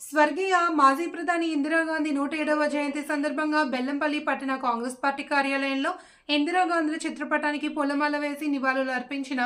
స్వర్గీయ మాజీ ప్రధాని ఇందిరాగాంధీ నూట ఏడవ జయంతి సందర్భంగా బెల్లంపల్లి పట్టణ కాంగ్రెస్ పార్టీ కార్యాలయంలో ఇందిరాగాంధీ చిత్రపటానికి పూలమాల వేసి నివాళులు అర్పించిన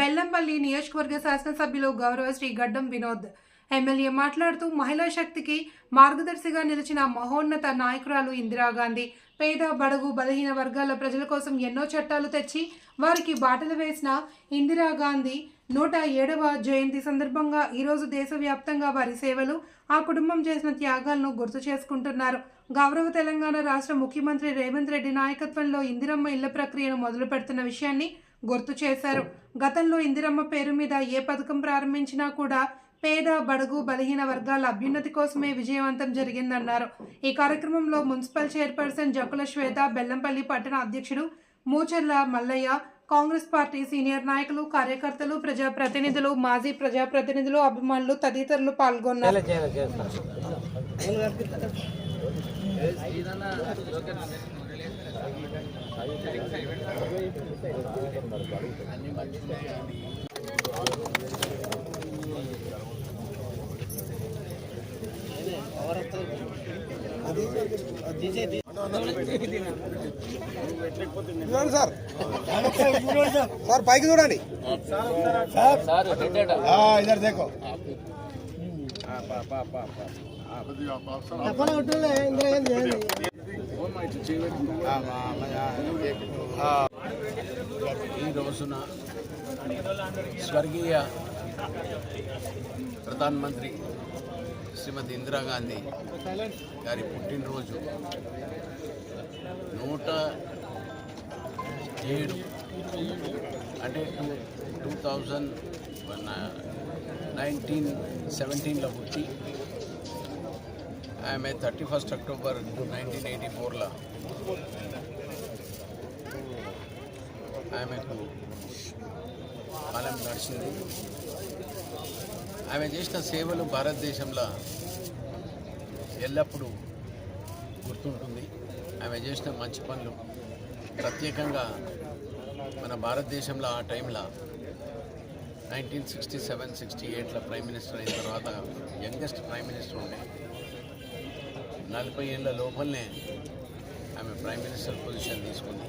బెల్లంపల్లి నియోజకవర్గ శాసనసభ్యులు గౌరవ శ్రీ గడ్డం వినోద్. ఎమ్మెల్యే మాట్లాడుతూ మహిళా శక్తికి మార్గదర్శిగా నిలిచిన మహోన్నత నాయకురాలు ఇందిరాగాంధీ. పేద బడుగు బలహీన వర్గాల ప్రజల కోసం ఎన్నో చట్టాలు తెచ్చి వారికి బాటలు వేసిన ఇందిరాగాంధీ నూట ఏడవ జయంతి సందర్భంగా ఈరోజు దేశవ్యాప్తంగా వారి సేవలు ఆ కుటుంబం చేసిన త్యాగాలను గుర్తు చేసుకుంటున్నారు. గౌరవ తెలంగాణ రాష్ట్ర ముఖ్యమంత్రి రేవంత్ రెడ్డి నాయకత్వంలో ఇందిరమ్మ ఇళ్ళ ప్రక్రియను మొదలు పెడుతున్న విషయాన్ని గుర్తు చేశారు. గతంలో ఇందిరమ్మ పేరు మీద ఏ పథకం ప్రారంభించినా కూడా పేద బడుగు బలహీన వర్గాల అభ్యున్నతి కోసమే విజయవంతం జరిగిందన్నారు. ఈ కార్యక్రమంలో మున్సిపల్ చైర్పర్సన్ జకుల శ్వేత బెల్లంపల్లి పట్టణ అధ్యక్షుడు Moocharla Mallaiah Congress party senior నాయకులు కార్యకర్తలు ప్రజాప్రతినిధులు మాజీ ప్రజాప్రతినిధులు అభిమానులు తదితరులు పాల్గొన్నారు. చేయాలి చూడండి సార్. సార్ పైకి చూడండి. ఆ, ఇద్దరు దేకో. ఈ రోజున స్వర్గీయ ప్రధానమంత్రి శ్రీమతి ఇందిరాగాంధీ గారి పుట్టినరోజు. నూట ఏడు అంటే టూ టూ థౌజండ్ నైన్టీన్ సెవెంటీన్లో పుట్టి ఆమె thirty first October nineteen eighty ఫోర్లో ఆమెకు కాలం నడిచింది. ఆమె చేసిన సేవలు భారతదేశంలో ఎల్లప్పుడూ గుర్తుంటుంది. ఆమె చేసిన మంచి పనులు ప్రత్యేకంగా మన భారతదేశంలో ఆ టైంలో నైన్టీన్ సిక్స్టీ సెవెన్ సిక్స్టీ ఎయిట్లో ప్రైమ్ మినిస్టర్ అయిన తర్వాత యంగెస్ట్ ప్రైమ్ మినిస్టర్ ఉండే. నలభై ఏళ్ళ లోపలనే ఆమె ప్రైమ్ మినిస్టర్ పొజిషన్ తీసుకుంది.